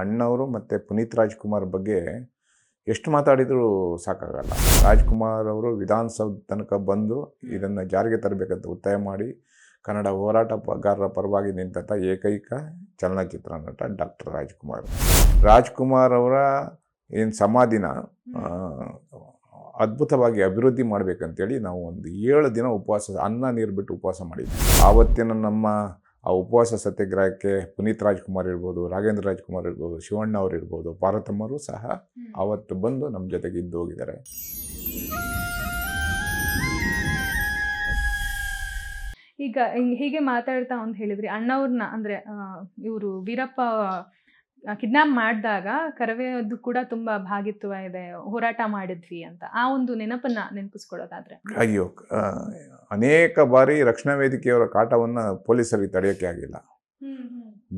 ಅಣ್ಣವರು ಮತ್ತು ಪುನೀತ್ ರಾಜ್ಕುಮಾರ್ ಬಗ್ಗೆ ಎಷ್ಟು ಮಾತಾಡಿದರೂ ಸಾಕಾಗಲ್ಲ. ರಾಜ್ಕುಮಾರ್ ಅವರು ವಿಧಾನಸೌಧ ತನಕ ಬಂದು ಇದನ್ನು ಜಾರಿಗೆ ತರಬೇಕಂತ ಒತ್ತಾಯ ಮಾಡಿ ಕನ್ನಡ ಹೋರಾಟಗಾರರ ಪರವಾಗಿ ನಿಂತ ಏಕೈಕ ಚಲನಚಿತ್ರ ನಟ ಡಾಕ್ಟರ್ ರಾಜ್ಕುಮಾರ್. ರಾಜ್ಕುಮಾರ್ ಅವರ ಏನು ಸಮಾಧಿನ ಅದ್ಭುತವಾಗಿ ಅಭಿವೃದ್ಧಿ ಮಾಡಬೇಕಂತೇಳಿ ನಾವು ಒಂದು ಏಳು ದಿನ ಉಪವಾಸ ಅನ್ನ ನೀರು ಬಿಟ್ಟು ಉಪವಾಸ ಮಾಡಿದ್ವಿ. ಆವತ್ತಿನ ನಮ್ಮ ಆ ಉಪವಾಸ ಸತ್ಯಾಗ್ರಹಕ್ಕೆ ಪುನೀತ್ ರಾಜ್ಕುಮಾರ್ ಇರ್ಬೋದು ರಾಘೇಂದ್ರ ರಾಜ್ಕುಮಾರ್ ಇರ್ಬೋದು ಶಿವಣ್ಣ ಅವರು ಇರ್ಬೋದು ಪಾರ್ವತಮ್ಮರು ಸಹ ಅವತ್ತು ಬಂದು ನಮ್ಮ ಜೊತೆಗೆ ಇದ್ದು ಹೋಗಿದ್ದಾರೆ. ಈಗ ಹಿಂಗ್- ಹೀಗೆ ಮಾತಾಡ್ತಾ ಒಂದು ಹೇಳಿದ್ರಿ ಅಣ್ಣವ್ರನ್ನ ಅಂದ್ರೆ ಇವರು ವೀರಪ್ಪ ಕಿಡ್ನಾಪ್ ಮಾಡಿದಾಗ ಕರವೇದು ಕೂಡ ತುಂಬಾ ಭಾಗಿತ್ವ ಇದೆ ಹೋರಾಟ ಮಾಡಿದ್ವಿ ಅಂತ. ಆ ಒಂದು ನೆನಪನ್ನ ನೆನಪಿಸ್ಕೊಳ್ಳೋದಾದ್ರೆ. ಅಯ್ಯೋ ಅನೇಕ ಬಾರಿ ರಕ್ಷಣಾ ವೇದಿಕೆಯವರ ಕಾಟವನ್ನು ಪೊಲೀಸರಿಗೆ ತಡೆಯೋಕೆ ಆಗಿಲ್ಲ.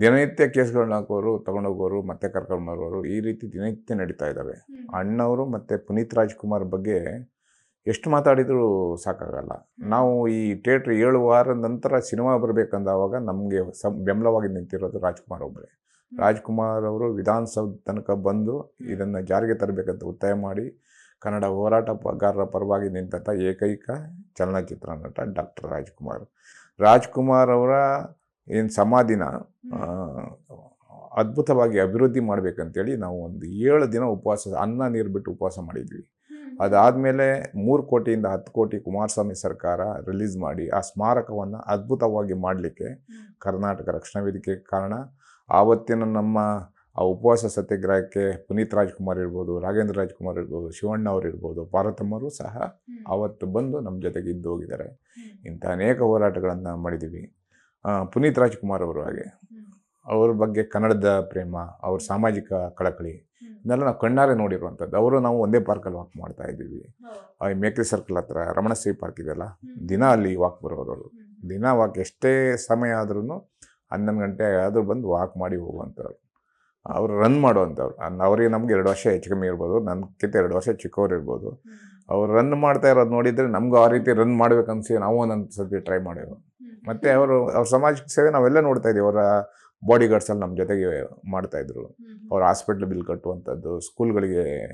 ದಿನನಿತ್ಯ ಕೇಸ್ಗಳನ್ನ ಹಾಕೋರು ತಗೊಂಡೋಗೋರು ಮತ್ತೆ ಕರ್ಕೊಂಡು ಬರೋರು ಈ ರೀತಿ ದಿನನಿತ್ಯ ನಡೀತಾ ಇದ್ದಾವೆ ಅಣ್ಣವರು ಮತ್ತೆ ಪುನೀತ್ ರಾಜ್ಕುಮಾರ್ ಬಗ್ಗೆ ಎಷ್ಟು ಮಾತಾಡಿದರೂ ಸಾಕಾಗಲ್ಲ. ನಾವು ಈ ಥಿಯೇಟ್ರ್ ಏಳು ವಾರದ ನಂತರ ಸಿನಿಮಾ ಬರಬೇಕಂದಾವಾಗ ನಮಗೆ ಸಂ ಬೆಂಬಲವಾಗಿ ನಿಂತಿರೋದು ರಾಜ್ಕುಮಾರ್ ಒಬ್ಬರೇ ರಾಜ್ಕುಮಾರ್ ಅವರು ವಿಧಾನಸೌಧ ತನಕ ಬಂದು ಇದನ್ನು ಜಾರಿಗೆ ತರಬೇಕಂತ ಒತ್ತಾಯ ಮಾಡಿ ಕನ್ನಡ ಹೋರಾಟಗಾರರ ಪರವಾಗಿ ನಿಂತ ಏಕೈಕ ಚಲನಚಿತ್ರ ನಟ ಡಾಕ್ಟರ್ ರಾಜ್ಕುಮಾರ್. ರಾಜ್ಕುಮಾರ್ ಅವರ ಏನು ಸಮಾಧಿನ ಅದ್ಭುತವಾಗಿ ಅಭಿವೃದ್ಧಿ ಮಾಡಬೇಕಂತೇಳಿ ನಾವು ಒಂದು ಏಳು ದಿನ ಉಪವಾಸ ಅನ್ನ ನೀರು ಬಿಟ್ಟು ಉಪವಾಸ ಮಾಡಿದ್ವಿ. ಅದಾದಮೇಲೆ ಮೂರು ಕೋಟಿಯಿಂದ ಹತ್ತು ಕೋಟಿ ಕುಮಾರಸ್ವಾಮಿ ಸರ್ಕಾರ ರಿಲೀಸ್ ಮಾಡಿ ಆ ಸ್ಮಾರಕವನ್ನು ಅದ್ಭುತವಾಗಿ ಮಾಡಲಿಕ್ಕೆ ಕರ್ನಾಟಕ ರಕ್ಷಣಾ ವೇದಿಕೆ ಕಾರಣ ಆವತ್ತಿನ ನಮ್ಮ ಆ ಉಪವಾಸ ಸತ್ಯಾಗ್ರಹಕ್ಕೆ ಪುನೀತ್ ರಾಜ್ಕುಮಾರ್ ಇರ್ಬೋದು ರಾಘೇಂದ್ರ ರಾಜ್ಕುಮಾರ್ ಇರ್ಬೋದು ಶಿವಣ್ಣ ಅವರು ಇರ್ಬೋದು ಭಾರತಮ್ಮರು ಸಹ ಆವತ್ತು ಬಂದು ನಮ್ಮ ಜೊತೆಗೆ ಇದ್ದು ಹೋಗಿದ್ದಾರೆ. ಇಂಥ ಅನೇಕ ಹೋರಾಟಗಳನ್ನು ಮಾಡಿದ್ದೀವಿ. ಪುನೀತ್ ರಾಜ್ಕುಮಾರ್ ಅವರು ಹಾಗೆ. ಅವ್ರ ಬಗ್ಗೆ ಕನ್ನಡದ ಪ್ರೇಮ ಅವ್ರ ಸಾಮಾಜಿಕ ಕಳಕಳಿ ಇದನ್ನೆಲ್ಲ ನಾವು ಕಣ್ಣಾರೆ ನೋಡಿರುವಂಥದ್ದು. ಅವರು ನಾವು ಒಂದೇ ಪಾರ್ಕಲ್ಲಿ ವಾಕ್ ಮಾಡ್ತಾ ಇದ್ದೀವಿ. ಆ ಮೇಕ್ರಿ ಸರ್ಕಲ್ ಹತ್ರ ರಮಣಶ್ರೀ ಪಾರ್ಕ್ ಇದೆಯಲ್ಲ ದಿನ ಅಲ್ಲಿ ವಾಕ್ ಬರೋರು ಅವರು. ದಿನ ವಾಕ್ ಎಷ್ಟೇ ಸಮಯ ಆದ್ರೂ ಹನ್ನೊಂದು ಗಂಟೆ ಆದರೂ ಬಂದು ವಾಕ್ ಮಾಡಿ ಹೋಗುವಂಥವ್ರು. ಅವರು ರನ್ ಮಾಡುವಂಥವ್ರು. ನನ್ನ ಅವರಿಗೆ ನಮ್ಗೆ ಎರಡು ವರ್ಷ ಹೆಚ್ಚು ಕಮ್ಮಿ ಇರ್ಬೋದು ನನ್ಗಿಂತ ಎರಡು ವರ್ಷ ಚಿಕ್ಕವ್ರು ಇರ್ಬೋದು. ಅವ್ರು ರನ್ ಮಾಡ್ತಾ ಇರೋದು ನೋಡಿದರೆ ನಮಗೂ ಆ ರೀತಿ ರನ್ ಮಾಡ್ಬೇಕನ್ಸಿ ನಾವು ಒಂದೊಂದು ಸರ್ತಿ ಟ್ರೈ ಮಾಡಿದ್ರು ಮತ್ತು ಅವರು ಅವ್ರ ಸಮಾಜಕ್ಕೆ ಸೇವೆ ನಾವೆಲ್ಲ ನೋಡ್ತಾ ಇದ್ದೀವಿ. ಅವರ ಬಾಡಿ ಗಾರ್ಡ್ಸಲ್ಲಿ ನಮ್ಮ ಜೊತೆಗೆ ಮಾಡ್ತಾಯಿದ್ರು ಅವ್ರ ಹಾಸ್ಪಿಟ್ಲ್ ಬಿಲ್ ಕಟ್ಟುವಂಥದ್ದು ಸ್ಕೂಲ್ಗಳಿಗೆ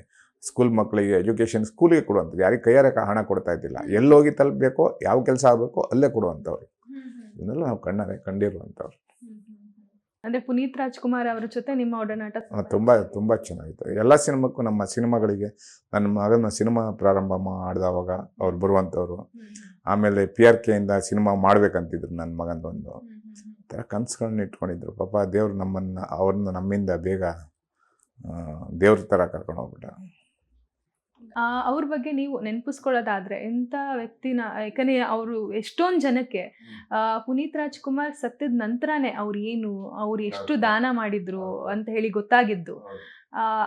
ಸ್ಕೂಲ್ ಮಕ್ಕಳಿಗೆ ಎಜುಕೇಷನ್ ಸ್ಕೂಲಿಗೆ ಕೊಡುವಂಥದ್ದು. ಯಾರಿಗೆ ಕೈಯಾರೆ ಕ- ಹಣ ಕೊಡ್ತಾ ಇದ್ದಿಲ್ಲ. ಎಲ್ಲೋಗಿ ತಲುಪಬೇಕೋ ಯಾವ ಕೆಲಸ ಆಗಬೇಕೋ ಅಲ್ಲೇ ಕೊಡುವಂಥವ್ರು. ಇದನ್ನೆಲ್ಲ ನಾವು ಕಣ್ಣಾರೆ ಕಂಡಿರುವಂಥವ್ರು. ಅಂದರೆ ಪುನೀತ್ ರಾಜ್ಕುಮಾರ್ ಅವರ ಜೊತೆ ನಿಮ್ಮ ಒಡನಾಟ ತುಂಬ ತುಂಬ ಚೆನ್ನಾಗಿತ್ತು. ಎಲ್ಲ ಸಿನಿಮಾಕ್ಕೂ ನಮ್ಮ ಸಿನಿಮಾಗಳಿಗೆ ನನ್ನ ಮಗನ ಸಿನಿಮಾ ಪ್ರಾರಂಭ ಮಾಡಿದವಾಗ ಅವ್ರು ಬರುವಂಥವ್ರು. ಆಮೇಲೆ ಪಿ ಆರ್ ಕೆಯಿಂದ ಸಿನಿಮಾ ಮಾಡಬೇಕಂತಿದ್ರು ನನ್ನ ಮಗನದೊಂದು ಥರ ಕನಸುಗಳನ್ನ ಇಟ್ಕೊಂಡಿದ್ರು. ಪಾಪ ದೇವರು ನಮ್ಮನ್ನು ಅವ್ರನ್ನ ನಮ್ಮಿಂದ ಬೇಗ ದೇವ್ರ ಥರ ಕರ್ಕೊಂಡು ಹೋಗ್ಬಿಟ್ಟ ಅವ್ರ ಬಗ್ಗೆ ನೀವು ನೆನಪಿಸ್ಕೊಳ್ಳೋದಾದ್ರೆ ಎಂಥ ವ್ಯಕ್ತಿನ ಯಾಕಂದ್ರೆ ಅವರು ಎಷ್ಟೊಂದು ಜನಕ್ಕೆ ಪುನೀತ್ ರಾಜ್ಕುಮಾರ್ ಸತ್ತಿದ ನಂತರನೇ ಅವ್ರು ಏನು ಅವ್ರು ಎಷ್ಟು ದಾನ ಮಾಡಿದ್ರು ಅಂತ ಹೇಳಿ ಗೊತ್ತಾಗಿದ್ದು.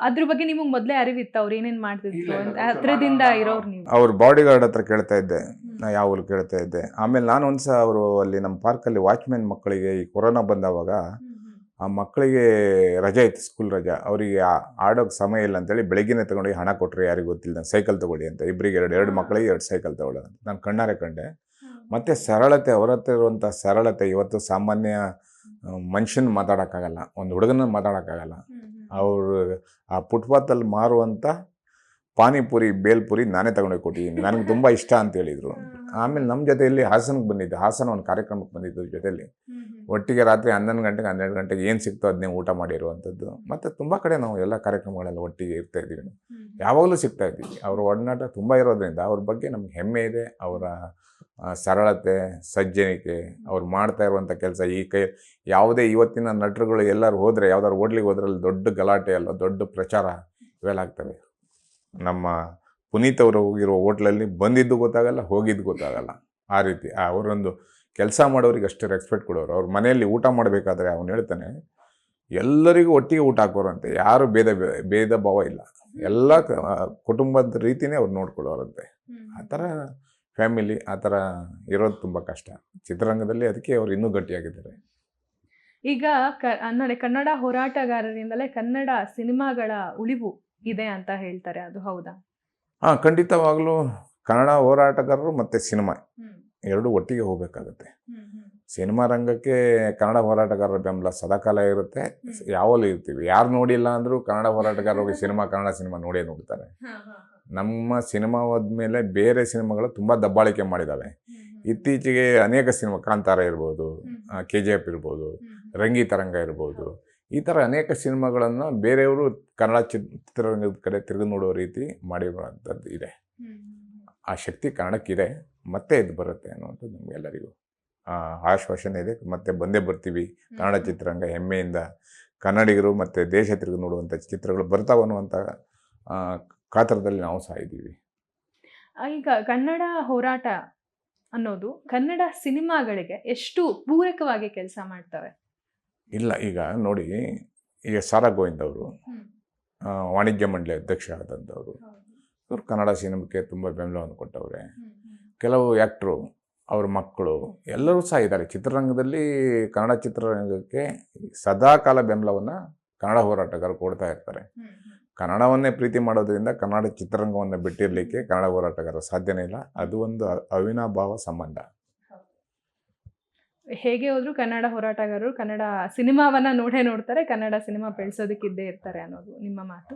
ಅದ್ರ ಬಗ್ಗೆ ನಿಮಗೆ ಮೊದಲೇ ಅರಿವಿತ್ತು ಅವ್ರು ಏನೇನು ಮಾಡ್ತಿದ್ರು ಅಂತ ಹತ್ರದಿಂದ ಇರೋರು ನೀವು. ಅವ್ರ ಬಾಡಿ ಗಾರ್ಡ್ ಹತ್ರ ಕೇಳ್ತಾ ಇದ್ದೆ. ನಾ ಯಾವ ಕೇಳ್ತಾ ಇದ್ದೆ. ಆಮೇಲೆ ನಾನು ಒಂದ್ಸ ಅವರು ಅಲ್ಲಿ ನಮ್ಮ ಪಾರ್ಕಲ್ಲಿ ವಾಚ್ಮ್ಯಾನ್ ಮಕ್ಕಳಿಗೆ ಈ ಕೊರೋನಾ ಬಂದವಾಗ ಆ ಮಕ್ಕಳಿಗೆ ರಜೆ ಇತ್ತು ಸ್ಕೂಲ್ ರಜಾ. ಅವರಿಗೆ ಆಡೋಕೆ ಸಮಯ ಇಲ್ಲ ಅಂತೇಳಿ ಬೆಳಗ್ಗೆನೆ ತೊಗೊಂಡೋಗಿ ಹಣ ಕೊಟ್ಟರೆ ಯಾರಿಗೂ ಗೊತ್ತಿಲ್ಲ ನಾನು ಸೈಕಲ್ ತಗೊಳ್ಳಿ ಅಂತ. ಇಬ್ಬರಿಗೆ ಎರಡು ಎರಡು ಮಕ್ಕಳಿಗೆ ಎರಡು ಸೈಕಲ್ ತಗೊಳ್ಳೋದು ನಾನು ಕಣ್ಣಾರೆ ಕಂಡೆ. ಮತ್ತು ಸರಳತೆ ಅವರ ಹತ್ರ ಇರುವಂಥ ಸರಳತೆ ಇವತ್ತು ಸಾಮಾನ್ಯ ಮನುಷ್ಯನ ಮಾತಾಡೋಕ್ಕಾಗಲ್ಲ. ಒಂದು ಹುಡುಗನ ಮಾತಾಡೋಕ್ಕಾಗಲ್ಲ. ಅವರು ಆ ಫುಟ್ಪಾತಲ್ಲಿ ಮಾರುವಂಥ ಪಾನಿಪುರಿ ಬೇಲ್ಪುರಿ ನಾನೇ ತಗೊಂಡೋಗಿ ಕೊಟ್ಟಿದ್ದೀನಿ ನನಗೆ ತುಂಬ ಇಷ್ಟ ಅಂತ ಹೇಳಿದರು. ಆಮೇಲೆ ನಮ್ಮ ಜೊತೆಯಲ್ಲಿ ಹಾಸನಕ್ಕೆ ಬಂದಿದ್ದೆ ಹಾಸನ ಒಂದು ಕಾರ್ಯಕ್ರಮಕ್ಕೆ ಬಂದಿದ್ದು ಜೊತೆಯಲ್ಲಿ ಒಟ್ಟಿಗೆ ರಾತ್ರಿ ಹನ್ನೊಂದು ಗಂಟೆಗೆ ಹನ್ನೆರಡು ಗಂಟೆಗೆ ಏನು ಸಿಕ್ತೋ ಅದನ್ನೇ ಊಟ ಮಾಡಿರುವಂಥದ್ದು ಮತ್ತು ತುಂಬ ಕಡೆ ನಾವು ಎಲ್ಲ ಕಾರ್ಯಕ್ರಮಗಳೆಲ್ಲ ಒಟ್ಟಿಗೆ ಇರ್ತಾ ಇದ್ದೀವಿ. ಯಾವಾಗಲೂ ಸಿಗ್ತಾ ಇದ್ದೀವಿ. ಅವ್ರ ಒಡನಾಟ ತುಂಬ ಇರೋದ್ರಿಂದ ಅವ್ರ ಬಗ್ಗೆ ನಮ್ಗೆ ಹೆಮ್ಮೆ ಇದೆ. ಅವರ ಸರಳತೆ ಸಜ್ಜನಿಕೆ ಅವ್ರು ಮಾಡ್ತಾ ಇರುವಂಥ ಕೆಲಸ ಈ ಕೈ ಯಾವುದೇ ಇವತ್ತಿನ ನಟರುಗಳು ಎಲ್ಲರೂ ಹೋದರೆ ಯಾವ್ದಾದ್ರು ಹೋಟ್ಲಿಗೆ ಹೋದ್ರಲ್ಲಿ ದೊಡ್ಡ ಗಲಾಟೆ ಅಲ್ಲ ದೊಡ್ಡ ಪ್ರಚಾರ ಇವೆಲ್ಲ ಆಗ್ತವೆ. ನಮ್ಮ ಪುನೀತ್ ಅವರು ಹೋಗಿರೋ ಹೋಟ್ಲಲ್ಲಿ ಬಂದಿದ್ದು ಗೊತ್ತಾಗಲ್ಲ ಹೋಗಿದ್ದು ಗೊತ್ತಾಗಲ್ಲ. ಆ ರೀತಿ ಆ ಅವರೊಂದು ಕೆಲಸ ಮಾಡೋರಿಗೆ ಅಷ್ಟು ರೆಸ್ಪೆಕ್ಟ್ ಕೊಡೋರು. ಅವ್ರ ಮನೆಯಲ್ಲಿ ಊಟ ಮಾಡಬೇಕಾದ್ರೆ ಅವನು ಹೇಳ್ತಾನೆ ಎಲ್ಲರಿಗೂ ಒಟ್ಟಿಗೆ ಊಟ ಹಾಕೋರಂತೆ ಯಾರು ಭೇದ ಭೇದ ಭಾವ ಇಲ್ಲ. ಎಲ್ಲ ಕುಟುಂಬದ ರೀತಿನೇ ಅವ್ರು ನೋಡ್ಕೊಳ್ಳೋರಂತೆ. ಆ ಥರ ಫ್ಯಾಮಿಲಿ ಆ ಥರ ಇರೋದು ತುಂಬ ಕಷ್ಟ. ಚಿತ್ರರಂಗದಲ್ಲಿ ಅದಕ್ಕೆ ಅವ್ರು ಇನ್ನೂ ಗಟ್ಟಿಯಾಗಿದ್ದಾರೆ. ಈಗ ಕ- ನೋಡಿ ಕನ್ನಡ ಹೋರಾಟಗಾರರಿಂದಲೇ ಕನ್ನಡ ಸಿನಿಮಾಗಳ ಉಳಿವು ಇದೆ ಅಂತ ಹೇಳ್ತಾರೆ. ಅದು ಹೌದಾ? ಹಾಂ ಖಂಡಿತವಾಗಲೂ ಕನ್ನಡ ಹೋರಾಟಗಾರರು ಮತ್ತು ಸಿನಿಮಾ. ಎರಡು ಒಟ್ಟಿಗೆ ಹೋಗಬೇಕಾಗತ್ತೆ. ಸಿನಿಮಾ ರಂಗಕ್ಕೆ ಕನ್ನಡ ಹೋರಾಟಗಾರರ ಬೆಂಬಲ ಸದಾಕಾಲ ಇರುತ್ತೆ. ಯಾವಲ್ಲೂ ಇರ್ತೀವಿ. ಯಾರು ನೋಡಿಲ್ಲ ಅಂದರೂ ಕನ್ನಡ ಹೋರಾಟಗಾರರಿಗೆ ಸಿನಿಮಾ ಕನ್ನಡ ಸಿನಿಮಾ ನೋಡೇ ನೋಡ್ತಾರೆ. ನಮ್ಮ ಸಿನಿಮಾ ಹೋದ್ಮೇಲೆ ಬೇರೆ ಸಿನಿಮಾಗಳು ತುಂಬ ದಬ್ಬಾಳಿಕೆ ಮಾಡಿದ್ದಾವೆ ಇತ್ತೀಚೆಗೆ ಅನೇಕ ಸಿನಿಮಾ ಕಾಂತಾರ ಇರ್ಬೋದು ಕೆ ಜಿ ಎಫ್ ಇರ್ಬೋದು ರಂಗಿತರಂಗ ಇರ್ಬೋದು ಈ ಥರ ಅನೇಕ ಸಿನಿಮಾಗಳನ್ನು ಬೇರೆಯವರು ಕನ್ನಡ ಚಿತ್ರರಂಗದ ಕಡೆ ತಿರುಗಿ ನೋಡೋ ರೀತಿ ಮಾಡಿರುವಂಥದ್ದು ಇದೆ. ಆ ಶಕ್ತಿ ಕನ್ನಡಕ್ಕಿದೆ ಮತ್ತೆ ಇದು ಬರುತ್ತೆ ಅನ್ನುವಂಥದ್ದು ನಮಗೆಲ್ಲರಿಗೂ. ಆಶ್ವಾಸನೆ ಇದೆ. ಮತ್ತೆ ಬಂದೇ ಬರ್ತೀವಿ. ಕನ್ನಡ ಚಿತ್ರರಂಗ ಹೆಮ್ಮೆಯಿಂದ ಕನ್ನಡಿಗರು ಮತ್ತು ದೇಶ ತಿರುಗಿ ನೋಡುವಂಥ ಚಿತ್ರಗಳು ಬರ್ತಾವೆ ಅನ್ನುವಂಥ ಕಾತರದಲ್ಲಿ ನಾವು ಸಹ ಇದ್ದೀವಿ. ಈಗ ಕನ್ನಡ ಹೋರಾಟ ಅನ್ನೋದು ಕನ್ನಡ ಸಿನಿಮಾಗಳಿಗೆ ಎಷ್ಟು ಪೂರಕವಾಗಿ ಕೆಲಸ ಮಾಡ್ತವೆ? ಇಲ್ಲ ಈಗ ನೋಡಿ ಈಗ ಸಾರಾ ಗೋವಿಂದ್ ಅವರು ವಾಣಿಜ್ಯ ಮಂಡಳಿ ಅಧ್ಯಕ್ಷ ಆದಂಥವ್ರು. ಇವರು ಕನ್ನಡ ಸಿನಿಮಾಕ್ಕೆ ತುಂಬ ಬೆಂಬಲವನ್ನು ಕೊಟ್ಟವ್ರೆ. ಕೆಲವು ಆ್ಯಕ್ಟ್ರು ಅವ್ರ ಮಕ್ಕಳು ಎಲ್ಲರೂ ಸಹ ಇದ್ದಾರೆ. ಚಿತ್ರರಂಗದಲ್ಲಿ ಕನ್ನಡ ಚಿತ್ರರಂಗಕ್ಕೆ ಸದಾಕಾಲ ಬೆಂಬಲವನ್ನು ಕನ್ನಡ ಹೋರಾಟಗಾರರು ಕೊಡ್ತಾ ಇರ್ತಾರೆ. ಕನ್ನಡವನ್ನೇ ಪ್ರೀತಿ ಮಾಡೋದ್ರಿಂದ ಕನ್ನಡ ಚಿತ್ರರಂಗವನ್ನು ಬಿಟ್ಟಿರಲಿಕ್ಕೆ ಕನ್ನಡ ಹೋರಾಟಗಾರರು ಸಾಧ್ಯನೇ ಇಲ್ಲ. ಅದು ಒಂದು ಅವಿನಾಭಾವ ಸಂಬಂಧ. ಹೇಗೆ ಹೋದ್ರು ಕನ್ನಡ ಹೋರಾಟಗಾರರು ಕನ್ನಡ ಸಿನಿಮಾವನ್ನ ನೋಡೇ ನೋಡ್ತಾರೆ, ಕನ್ನಡ ಸಿನಿಮಾ ಬೆಳೆಸೋದಕ್ಕಿದ್ದೇ ಇರ್ತಾರೆ ಅನ್ನೋದು ನಿಮ್ಮ ಮಾತು.